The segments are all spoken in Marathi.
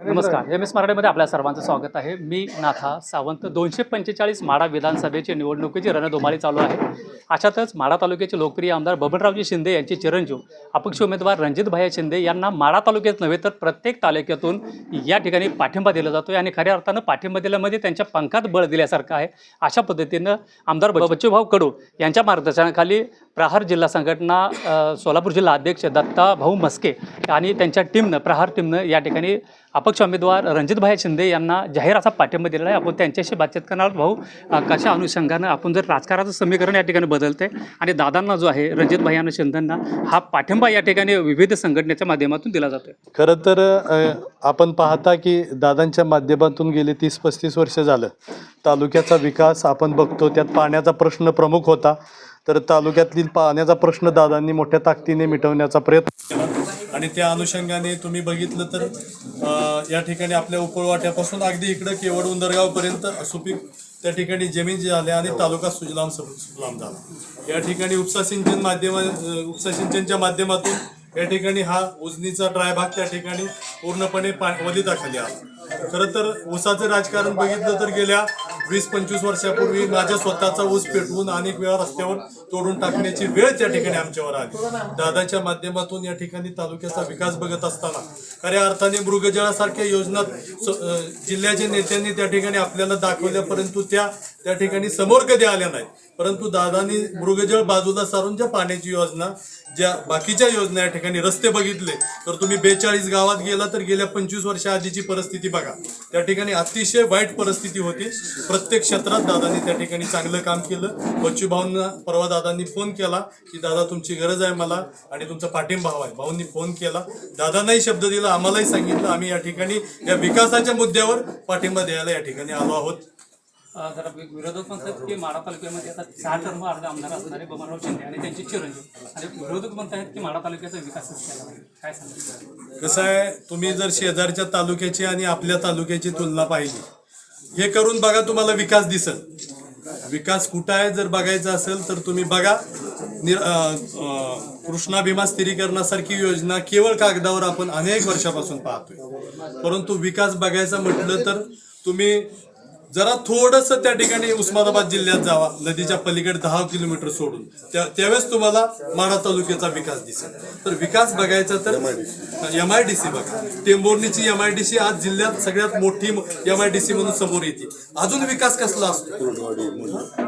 नमस्कार. एम एस मराठीमध्ये आपल्या सर्वांचं स्वागत आहे. मी नाथा सावंत. दोनशे पंचेचाळीस माडा विधानसभेची निवडणुकीची रणधुमाळी चालू आहे. अशातच माडा तालुक्याचे लोकप्रिय आमदार बबनरावजी शिंदे यांचे चिरंजीव अपक्ष उमेदवार रणजितभाई शिंदे यांना माडा तालुक्यात नव्हे तर प्रत्येक तालुक्यातून या ठिकाणी पाठिंबा दिला जातो आणि खऱ्या अर्थानं पाठिंबा दिल्यामध्ये त्यांच्या पंखात बळ दिल्यासारखं आहे. अशा पद्धतीनं आमदार बच्चूभाऊ कडू यांच्या मार्गदर्शनाखाली प्रहार जिल्हा संघटना सोलापूर जिल्हा अध्यक्ष दत्ता भाऊ मस्के आणि त्यांच्या टीमनं प्रहार टीमनं या ठिकाणी अपक्ष उमेदवार रणजितभाई शिंदे यांना जाहीर असा पाठिंबा दिलेला आहे. आपण त्यांच्याशी बातचीत करणार भाऊ कशा अनुषंगानं आपण जर राजकारणाचं समीकरण या ठिकाणी बदलते आणि दादांना जो आहे रणजितभाई आणि शिंदेंना हा पाठिंबा या ठिकाणी विविध संघटनेच्या माध्यमातून दिला जातोय? खरं तर आपण पाहता की दादांच्या माध्यमातून गेले तीस पस्तीस वर्ष झालं. तालुक्याचा विकास आपण बघतो त्यात पाण्याचा प्रश्न प्रमुख होता. तर तालुक्यातील पाण्याचा प्रश्न दादांनी मोठ्या ताकदीने मिटवण्याचा प्रयत्न केला आणि त्या अनुषंगाने तुम्ही बघितलं तर या ठिकाणी आपल्या उपळवाट्यापासून अगदी इकडं केवळ उंदरगावपर्यंत सुपीक त्या ठिकाणी जमीन जी झाली आणि तालुका सुजलाम सुजलाम झाला. या ठिकाणी उपसा सिंचन माध्यमा उपसा सिंचनच्या माध्यमातून या ठिकाणी हा उजनीचा ड्रायभाग त्या ठिकाणी पूर्णपणे वलिताखाली आला खरं तर ऊसाचं राजकारण बघितलं तर गेल्या वीस पंचवीस वर्षापूर्वी माझ्या स्वतःचा ऊस पेटवून अनेक वेळा रस्त्यावर तोडून टाकण्याची वेळ त्या ठिकाणी आमच्यावर आली. दादाच्या माध्यमातून या ठिकाणी तालुक्याचा विकास बघत असताना खऱ्या अर्थाने मृगजळासारख्या योजना जिल्ह्याच्या नेत्यांनी त्या ठिकाणी आपल्याला दाखवल्या परंतु त्या त्या ठिकाणी समोर कधी आल्या नाहीत. परंतु दादानी मृगजळ बाजूला सारून ज्या पाण्याची योजना ज्या बाकीच्या योजना या ठिकाणी रस्ते बघितले तर तुम्ही बेचाळीस गावात गेला तर गेल्या पंचवीस वर्षा आधीची परिस्थिती बघा. त्या ठिकाणी अतिशय वाईट परिस्थिती होती. प्रत्येक क्षेत्रात दादांनी त्या ठिकाणी चांगलं काम केलं. बच्चू भाऊंना परवा दादांनी फोन केला की दादा तुमची गरज आहे मला आणि तुमचा पाठिंबा हवा आहे. भाऊंनी फोन केला. दादांनाही शब्द दिला आम्हालाही सांगितलं. आम्ही या ठिकाणी या विकासाच्या मुद्द्यावर पाठिंबा द्यायला या ठिकाणी आलो आहोत. जरा विरोधक म्हणतात की माडा तालुक्यामध्ये आता सहा टर्म अर्ध आमदार असणारे बबनराव शिंदे आणि त्यांचे चिरंजीव. आणि विरोधक म्हणत आहेत की माडा तालुक्याचा विकासच केला काय सांगितलं कसं आहे तुम्ही जर शेजारच्या तालुक्याची आणि आपल्या तालुक्याची तुलना पाहिली हे करून बघा तुम्हाला विकास दिसल. विकास कुठं आहे जर बघायचा असेल तर तुम्ही बघा निर कृष्णा भीमा स्थिरीकरणासारखी योजना केवळ कागदावर आपण अनेक वर्षापासून पाहतोय. परंतु विकास बघायचा म्हटलं तर तुम्ही जरा थोडस त्या ठिकाणी उस्मानाबाद जिल्ह्यात जावा. नदीच्या पलीकडे दहा किलोमीटर सोडून. त्या त्यावेळेस तुम्हाला माढा तालुक्याचा विकास दिसेल. तर विकास बघायचा तर एम आय डी सी बघा. टेंभुर्णीची एम आय डी सी आज जिल्ह्यात सगळ्यात मोठी एम आय डी सी म्हणून समोर येते. अजून विकास कसला असतो?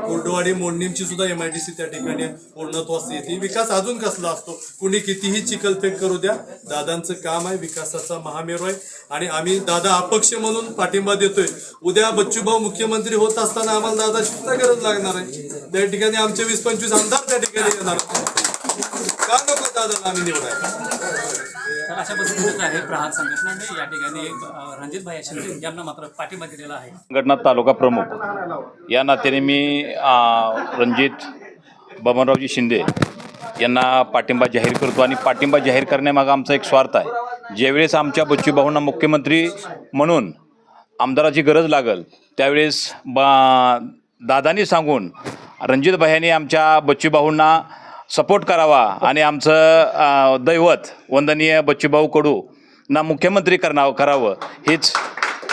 कोरडवाडी मोडणीमची सुद्धा एम आय डी सी त्या ठिकाणी पूर्णत्वास येते. विकास अजून कसला असतो? कुणी कितीही चिखलफेक करू द्या दादांचं काम आहे विकासाचा महामेरू आहे. आणि आम्ही दादा अपक्ष म्हणून पाठिंबा देतोय. उद्या बच्चूभाऊ मुख्यमंत्री होत असताना आम्हाला दादा सुद्धा गरज लागणार आहे. त्या ठिकाणी आमचे वीस पंचवीस आमदार त्या ठिकाणी येणार का नको दादा आम्ही निवडायला? तर अशा पद्धतीचं आहे प्रहार संघटनाने. या ठिकाणी अ, रणजितभाई शिंदे यांना मात्र पाठिंबा दिलेला आहे. संघटना तालुका प्रमुख. या नात्याने मी रणजित बबनरावजी शिंदे यांना पाठिंबा जाहीर करतो आणि पाठिंबा जाहीर करण्यामागं आमचा एक स्वार्थ आहे. ज्यावेळेस आमच्या बच्चूभाऊंना मुख्यमंत्री म्हणून आमदाराची गरज लागल. त्यावेळेस बा दादानी सांगून रणजितभाईंनी आमच्या बच्चूभाऊंना सपोर्ट करावा आणि आमचं दैवत वंदनीय बच्चूभाऊ कडू ना मुख्यमंत्री करणावं करावं. हेच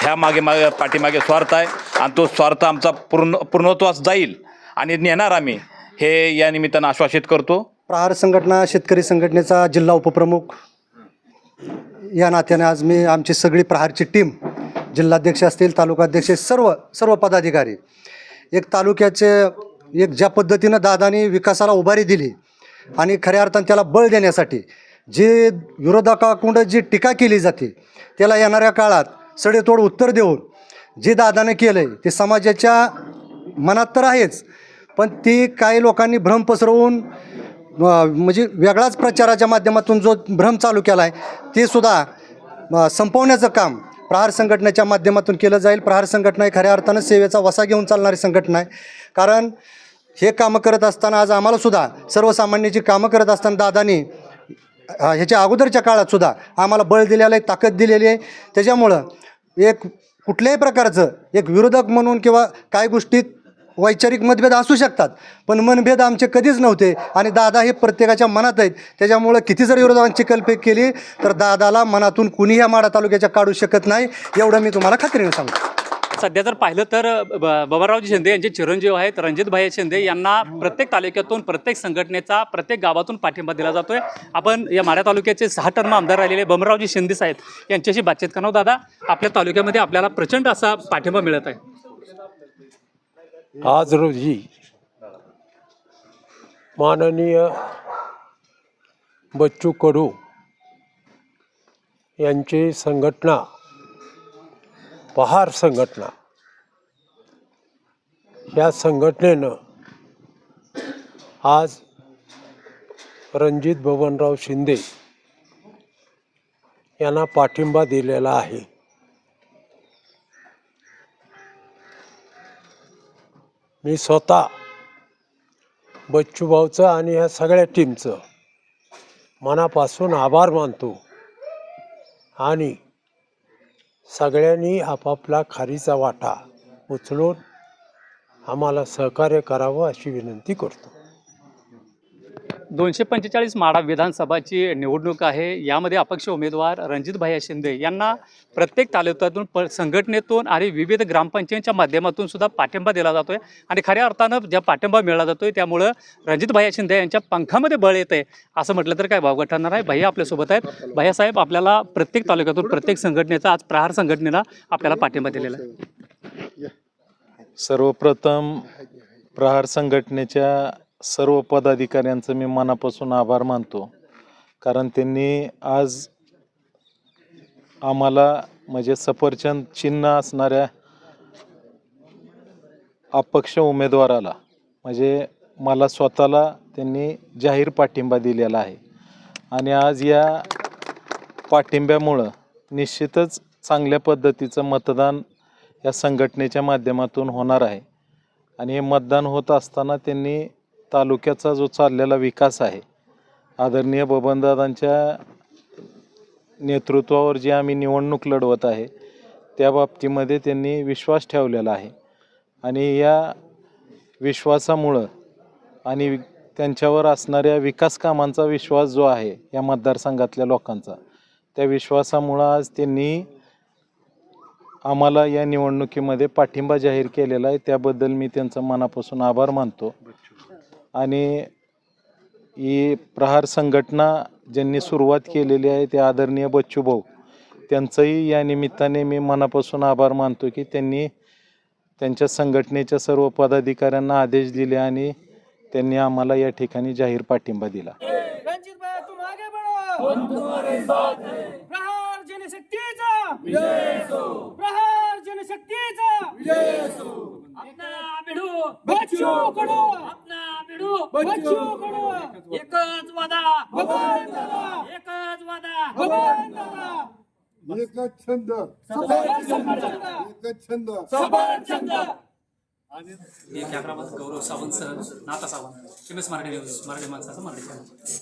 ह्या मागे मागे पाठीमागे स्वार्थ आहे आणि तो स्वार्थ आमचा पूर्ण पूर्णत्वास जाईल आणि नेणार आम्ही. हे या निमित्तानं आश्वासित करतो. प्रहार संघटना शेतकरी संघटनेचा जिल्हा उपप्रमुख. या नात्याने आज मी आमची सगळी प्रहारची टीम जिल्हाध्यक्ष असतील तालुकाध्यक्ष सर्व सर्व पदाधिकारी. एक तालुक्याचे एक ज्या पद्धतीनं दादानी विकासाला उभारी दिली आणि खऱ्या अर्थानं त्याला बळ देण्यासाठी जे विरोधकाकडून जी टीका केली जाते त्याला येणाऱ्या काळात सडेतोड उत्तर देऊन जे दादाने केलं आहे ते समाजाच्या मनात तर आहेच पण ती काही लोकांनी भ्रम पसरवून म्हणजे वेगळाच प्रचाराच्या माध्यमातून जो भ्रम चालू केला आहे ते सुद्धा संपवण्याचं काम प्रहार संघटनेच्या माध्यमातून केलं जाईल. प्रहार संघटना ही खऱ्या अर्थानं सेवेचा वसा घेऊन चालणारी संघटना आहे. कारण हे कामं करत असताना आज आम्हालासुद्धा सर्वसामान्याची कामं करत असताना दादानी ह्याच्या अगोदरच्या काळातसुद्धा आम्हाला बळ दिलेलं आहे ताकद दिलेली आहे. त्याच्यामुळं एक कुठल्याही प्रकारचं एक विरोधक म्हणून किंवा काही गोष्टीत वैचारिक मतभेद असू शकतात. पण मनभेद आमचे कधीच नव्हते आणि दादा हे प्रत्येकाच्या मनात आहेत. त्याच्यामुळं किती जर विरोधकांची कल्पेक केली तर दादाला मनातून कुणी या माडा तालुक्याच्या काढू शकत नाही. एवढं मी तुम्हाला खात्रीने सांगतो. सध्या जर पाहिलं तर ब- बबनरावजी शिंदे यांचे चिरंजीव आहेत. रणजितभाई शिंदे यांना प्रत्येक तालुक्यातून प्रत्येक संघटनेचा प्रत्येक गावातून पाठिंबा दिला जातोय. आपण या माढा तालुक्याचे सहा टर्म आमदार राहिलेले बमरावजी शिंदे साहेब यांच्याशी बातचीत करणार दादा आपल्या तालुक्यामध्ये आपल्याला प्रचंड असा पाठिंबा मिळत आहे. आज रोजी माननीय बच्चू कडू यांची संघटना पहार संघटना या संघटनेनं आज रणजित बबनराव शिंदे यांना पाठिंबा दिलेला आहे. मी स्वतः बच्चूभाऊचं आणि ह्या सगळ्या टीमचं मनापासून आभार मानतो. आणि सगळ्यांनी आपापला खारीचा वाटा उचलून आम्हाला सहकार्य करावं अशी विनंती करतो. दोनशे पंचेचाळीस माढा विधानसभाची निवडणूक आहे. यामध्ये अपक्ष उमेदवार रणजितभाई शिंदे यांना प्रत्येक तालुक्यातून प संघटनेतून आणि विविध ग्रामपंचायतीच्या माध्यमातून सुद्धा पाठिंबा दिला जातो आहे आणि खऱ्या अर्थानं ज्या पाठिंबा मिळाला आहे त्यामुळं रणजितभाई शिंदे यांच्या पंखामध्ये बळ येत आहे असं म्हटलं तर काय भावगड ठरणार आहे? भैया आपल्यासोबत आहेत. भैया साहेब आपल्याला प्रत्येक तालुक्यातून प्रत्येक संघटनेचा आज प्रहार संघटनेला आपल्याला पाठिंबा दिलेला आहे. सर्वप्रथम प्रहार संघटनेच्या सर्व पदाधिकाऱ्यांचं मी मनापासून आभार मानतो. कारण त्यांनी आज आम्हाला म्हणजे सफरचंद चिन्ह असणाऱ्या अपक्ष उमेदवाराला म्हणजे मला स्वतःला त्यांनी जाहीर पाठिंबा दिलेला आहे. आणि आज या पाठिंब्यामुळं निश्चितच चांगल्या पद्धतीचं मतदान या संघटनेच्या माध्यमातून होणार आहे. आणि हे मतदान होत असताना त्यांनी तालुक्याचा जो चाललेला विकास आहे आदरणीय बबनदादांच्या नेतृत्वावर जी आम्ही निवडणूक लढवत आहे त्या बाबतीमध्ये त्यांनी विश्वास ठेवलेला आहे. आणि या विश्वासामुळं आणि त्यांच्यावर असणाऱ्या विकास कामांचा विश्वास जो आहे या मतदारसंघातल्या लोकांचा त्या विश्वासामुळं आज त्यांनी आम्हाला या निवडणुकीमध्ये पाठिंबा जाहीर केलेला आहे. त्याबद्दल मी त्यांचा मनापासून आभार मानतो. आणि ही प्रहार संघटना ज्यांनी सुरुवात केलेली आहे ते आदरणीय बच्चूभाऊ त्यांचंही या निमित्ताने मी मनापासून आभार मानतो की त्यांनी त्यांच्या संघटनेच्या सर्व पदाधिकाऱ्यांना आदेश दिले आणि त्यांनी आम्हाला या ठिकाणी जाहीर पाठिंबा दिला. प्रहार एकच वादा. भगवान दादा एकच वादा. भगवान दादा एकच छंद. एकच छंद. Gaurav Sawant sir Natha Sawant. M S Marathi news Marathi माणसाचं मराठी